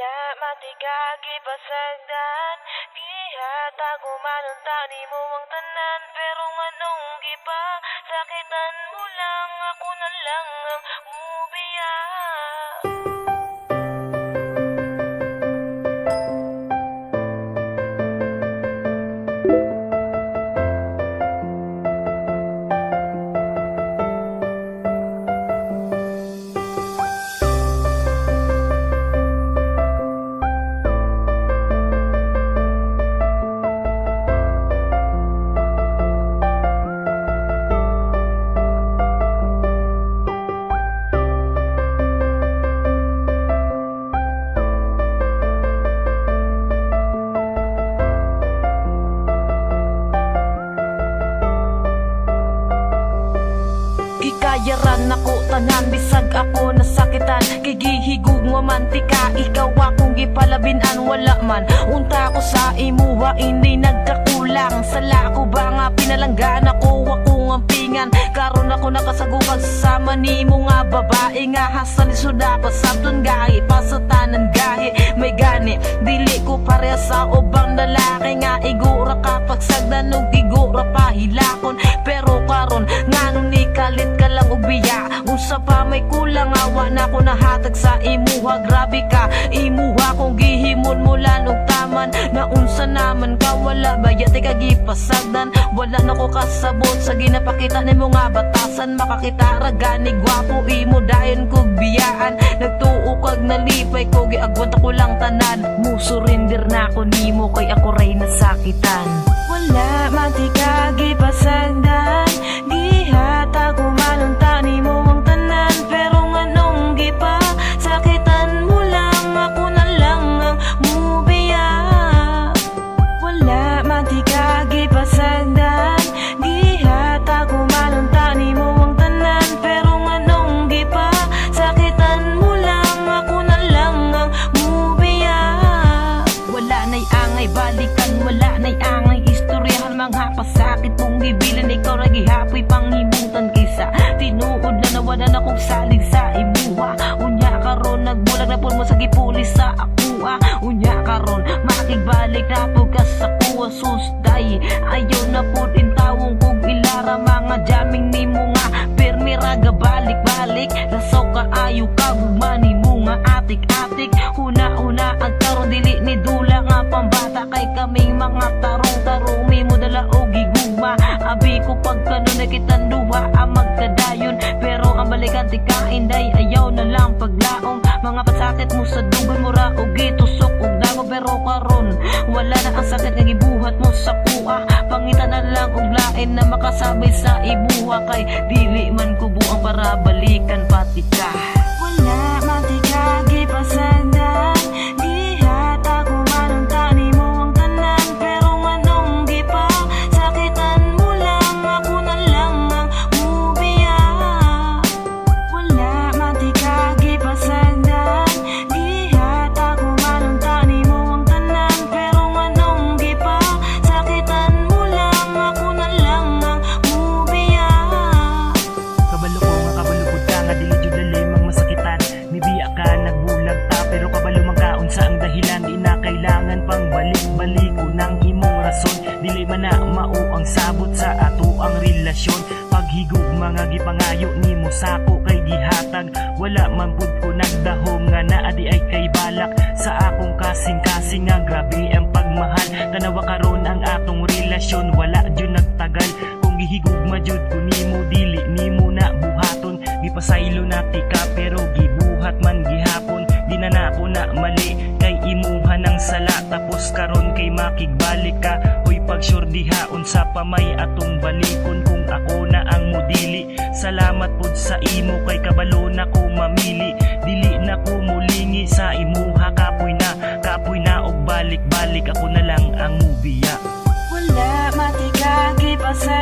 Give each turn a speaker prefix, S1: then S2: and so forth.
S1: Wala matigagi pasagdan Gihatag umanon tani mo ang tanan. Pero nganong gipa? Sakitan mo lang Ako na lang ang
S2: Gikayaran ako tanan bisag ako nasakitan. Gigihigug nga mantika ikaw akong gipalabinan wala man. Unta ko sa imuha hindi nagkakulang. Sala ko ba nga pinalanggan ako ako nga pingan. Karon ako nakasagupag sasama ni mo nga babae nga hasan isuda pa sabton gahi pasatanan gahi. May gani dili ko pareha sa ubang lalaki nga igura kapag sagdan ug igura pa hilakon. Pero may kulang awa na ko nahatag sa imuha. Grabe ka imuha kung gihimon mo lan og taman. Na unsa naman ka wala bayat ka gipasagdan. Wala na ko kasabot sa ginapakita nimo nga batasan. Makakita ra gani gwapo imo dayon kog biyaan. Nagtuo kag nalipay ko giagwat ako lang tanan. Mo surrender na ako nimo kay ako ray nasakitan mong gibilan Ikaw ra gihapoy panghimutan kaysa Tinuod na nawalan akong salig sa imuha Unya karon nagbulag na po mo sa gipulis sa akua. Unya karon makigbalik na po ka sa kuwa susday Ayaw na po din tawong kog ilara Mga jaming ni mo nga. Pirmi raga balik-balik Lasaw ka ayaw ka gumani ang magkadayon. Pero ang balikan ti kainday ayaw na lang paglaom Mga pasakit mo sa dugon mo ra o gitusok og dago. Pero karon Wala na ang sakit nga gibuhat mo sa kuha. Pangitan na lang og lain na makasabay sa ibuha. Kay dili
S3: sako kay gihatag wala man pud ko nagdahom nga naa di ay kay balak. Sa akong kasing-kasing nga grabe ang pagmahal. Tanawa karon ang atong relasyon wala jud nagtagal. Kung gihigugma jud ko nimo dili nimo na buhaton. Gipasaylo na tika pero gibuhat man gihapon. Di na nako na mali kay imuha ng sala. Tapos karon kay makigbalik ka. Hoy pagsurdihaon sa pamay atong balikon. Kung ako na ang salamat pod sa imo kay kabalo na ko mamili. Dili na ko mulingi sa imuha kapoy na kapoy na og balik-balik ako na lang ang mubiya. Wala matigagi pa sa